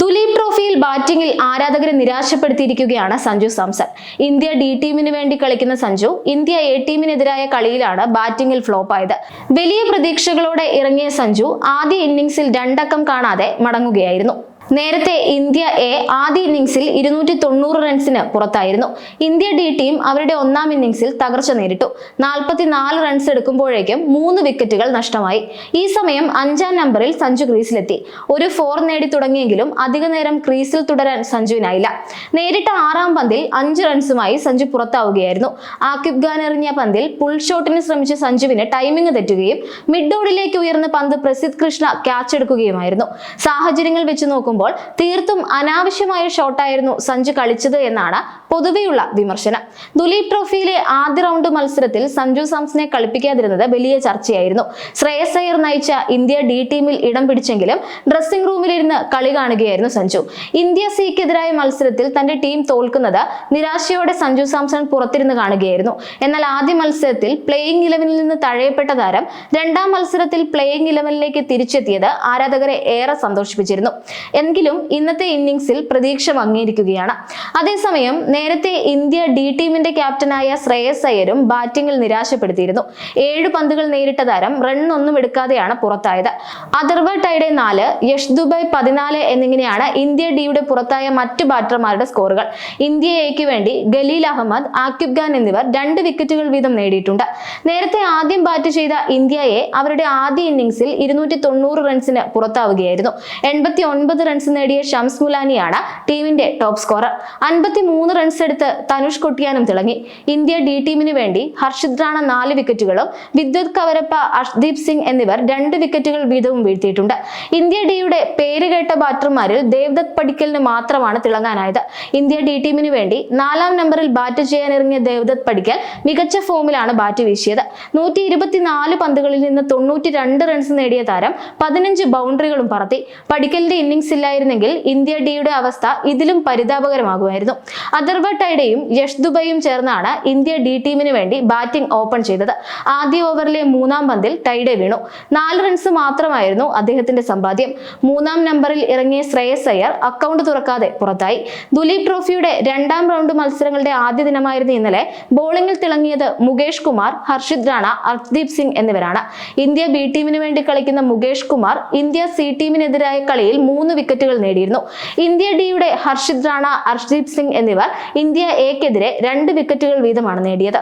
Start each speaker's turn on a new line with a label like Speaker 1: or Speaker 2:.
Speaker 1: ദുലീപ് ട്രോഫിയിൽ ബാറ്റിംഗിൽ ആരാധകരെ നിരാശപ്പെടുത്തിയിരിക്കുകയാണ് സഞ്ജു സാംസൺ. ഇന്ത്യ ഡി ടീമിന് വേണ്ടി കളിക്കുന്ന സഞ്ജു ഇന്ത്യ എ ടീമിനെതിരായ കളിയിലാണ് ബാറ്റിംഗിൽ ഫ്ലോപ്പായത്. വലിയ പ്രതീക്ഷകളോടെ ഇറങ്ങിയ സഞ്ജു ആദ്യ ഇന്നിംഗ്സിൽ രണ്ടക്കം കാണാതെ മടങ്ങുകയായിരുന്നു. നേരത്തെ ഇന്ത്യ എ ആദ്യ ഇന്നിംഗ്സിൽ ഇരുന്നൂറ്റി തൊണ്ണൂറ് റൺസിന് പുറത്തായിരുന്നു. ഇന്ത്യ ഡി ടീം അവരുടെ ഒന്നാം ഇന്നിംഗ്സിൽ തകർച്ച നേരിട്ടു. നാൽപ്പത്തിനാല് റൺസ് എടുക്കുമ്പോഴേക്കും മൂന്ന് വിക്കറ്റുകൾ നഷ്ടമായി. ഈ സമയം അഞ്ചാം നമ്പറിൽ സഞ്ജു ക്രീസിലെത്തി. ഒരു ഫോർ നേടി തുടങ്ങിയെങ്കിലും അധിക നേരം ക്രീസിൽ തുടരാൻ സഞ്ജുവിനായില്ല. നേരിട്ട ആറാം പന്തിൽ അഞ്ച് റൺസുമായി സഞ്ജു പുറത്താവുകയായിരുന്നു. ആക്യുബ് ഖാൻ എറിഞ്ഞ പന്തിൽ പുൾ ഷോട്ടിന് ശ്രമിച്ച സഞ്ജുവിന് ടൈമിംഗ് തെറ്റുകയും മിഡ് ഓഡിലേക്ക് ഉയർന്ന പന്ത് പ്രസിദ്ധ് കൃഷ്ണ ക്യാച്ച് എടുക്കുകയുമായിരുന്നു. സാഹചര്യങ്ങൾ വെച്ച് നോക്കുമ്പോൾ തീർത്തും അനാവശ്യമായ ഷോട്ടായിരുന്നു സഞ്ജു കളിച്ചത് എന്നാണ് പൊതുവെയുള്ള വിമർശനം. ദുലീപ് ട്രോഫിയിലെ ആദ്യ റൗണ്ട് മത്സരത്തിൽ സഞ്ജു സാംസനെ കളിപ്പിക്കാതിരുന്നത് വലിയ ചർച്ചയായിരുന്നു. ശ്രേയസ് അയ്യർ നയിച്ച ഇന്ത്യ ഡി ടീമിൽ ഇടം പിടിച്ചെങ്കിലും ഡ്രസ്സിംഗ് റൂമിലിരുന്ന് കളി കാണുകയായിരുന്നു സഞ്ജു. ഇന്ത്യ സിക്കെതിരായ മത്സരത്തിൽ തന്റെ ടീം തോൽക്കുന്നത് നിരാശയോടെ സഞ്ജു സാംസൺ പുറത്തിരുന്ന് കാണുകയായിരുന്നു. എന്നാൽ ആദ്യ മത്സരത്തിൽ പ്ലേയിങ് ഇലവനിൽ നിന്ന് തഴയപ്പെട്ട താരം രണ്ടാം മത്സരത്തിൽ പ്ലേയിങ് ഇലവനിലേക്ക് തിരിച്ചെത്തിയത് ആരാധകരെ ഏറെ സന്തോഷിപ്പിച്ചിരുന്നു. എങ്കിലും ഇന്നത്തെ ഇന്നിംഗ്സിൽ പ്രതീക്ഷ വന്നിരിക്കുകയാണ്. അതേസമയം നേരത്തെ ഇന്ത്യ ഡി ടീമിന്റെ ക്യാപ്റ്റനായ ശ്രേയസ് അയ്യരും ബാറ്റിംഗിൽ നിരാശപ്പെടുത്തിയിരുന്നു. ഏഴ് പന്തുകൾ നേരിട്ട താരം റണ്ണൊന്നും എടുക്കാതെയാണ് പുറത്തായത്. അഥർവ ടൈഡെ നാല് യഷ് ദുബൈ പതിനാല് എന്നിങ്ങനെയാണ് ഇന്ത്യ ഡിയുടെ പുറത്തായ മറ്റു ബാറ്റർമാരുടെ സ്കോറുകൾ. ഇന്ത്യ എക്ക് വേണ്ടി ഗലീൽ അഹമ്മദ് ആക്യുബ് ഖാൻ എന്നിവർ രണ്ട് വിക്കറ്റുകൾ വീതം നേടിയിട്ടുണ്ട്. നേരത്തെ ആദ്യം ബാറ്റ് ചെയ്ത ഇന്ത്യയെ അവരുടെ ആദ്യ ഇന്നിംഗ്സിൽ ഇരുന്നൂറ്റി തൊണ്ണൂറ് റൺസിന് പുറത്താവുകയായിരുന്നു. എൺപത്തി ഒൻപത് റൺസ് നേടിയ ഷംസ് മുലാനിയാണ് ടീമിന്റെ ടോപ്പ് സ്കോറർ അൻപത്തി മൂന്ന് റൺസ് എടുത്ത് തനുഷ് കൊട്ടിയാനും തിളങ്ങി. ഇന്ത്യ ഡി ടീമിന് വേണ്ടി ഹർഷിത് റാണ നാല് വിക്കറ്റുകളും വിദ്യുത് കവരപ്പ അഷ്ദീപ് സിംഗ് എന്നിവർ രണ്ട് വിക്കറ്റുകൾ വീതവും വീഴ്ത്തിയിട്ടുണ്ട്. ഇന്ത്യ ഡിയുടെ പേരുകേട്ട ബാറ്റർമാരിൽ ദേവ്ദത്ത് പടിക്കലിന് മാത്രമാണ് തിളങ്ങാനായത്. ഇന്ത്യ ഡി ടീമിന് വേണ്ടി നാലാം നമ്പറിൽ ബാറ്റ് ചെയ്യാനിറങ്ങിയ ദേവ്ദത്ത് പടിക്കൽ മികച്ച ഫോമിലാണ് ബാറ്റ് വീശിയത്. നൂറ്റി ഇരുപത്തിനാല് പന്തുകളിൽ നിന്ന് തൊണ്ണൂറ്റി രണ്ട് റൺസ് നേടിയ താരം പതിനഞ്ച് ബൗണ്ടറികളും പറത്തി. പടിക്കലിന്റെ ഇന്നിംഗ്സ് ഇല്ലായിരുന്നെങ്കിൽ ഇന്ത്യ ഡിയുടെ അവസ്ഥ ഇതിലും പരിതാപകരമാകുമായിരുന്നു. അഥർവ ടൈഡയും യഷ് ദുബൈയും ചേർന്നാണ് ഇന്ത്യ ഡി ടീമിന് വേണ്ടി ബാറ്റിംഗ് ഓപ്പൺ ചെയ്തത്. ആദ്യ ഓവറിലെ മൂന്നാം പന്തിൽ ടൈഡെ വീണു. നാല് റൺസ് മാത്രമായിരുന്നു അദ്ദേഹത്തിന്റെ സമ്പാദ്യം. മൂന്നാം നമ്പറിൽ ഇറങ്ങിയ ശ്രേയസ് അയ്യർ അക്കൗണ്ട് തുറക്കാതെ പുറത്തായി. ദുലീപ് ട്രോഫിയുടെ രണ്ടാം റൗണ്ട് മത്സരങ്ങളുടെ ആദ്യ ദിനമായിരുന്നു ഇന്നലെ. ബോളിംഗിൽ തിളങ്ങിയത് മുകേഷ് കുമാർ ഹർഷിത് റാണ അർഷ്ദീപ് സിംഗ് എന്നിവരാണ്. ഇന്ത്യ ബി ടീമിന് വേണ്ടി കളിക്കുന്ന മുകേഷ് കുമാർ ഇന്ത്യ സി ടീമിനെതിരായ കളിയിൽ മൂന്ന് വിക്കറ്റുകൾ നേടിയിരുന്നു. ഇന്ത്യ ഡിയുടെ ഹർഷിത് റാണ അർഷ്ദീപ് സിംഗ് എന്നിവർ ഇന്ത്യ എക്കെതിരെ രണ്ട് വിക്കറ്റുകൾ വീതമാണ് നേടിയത്.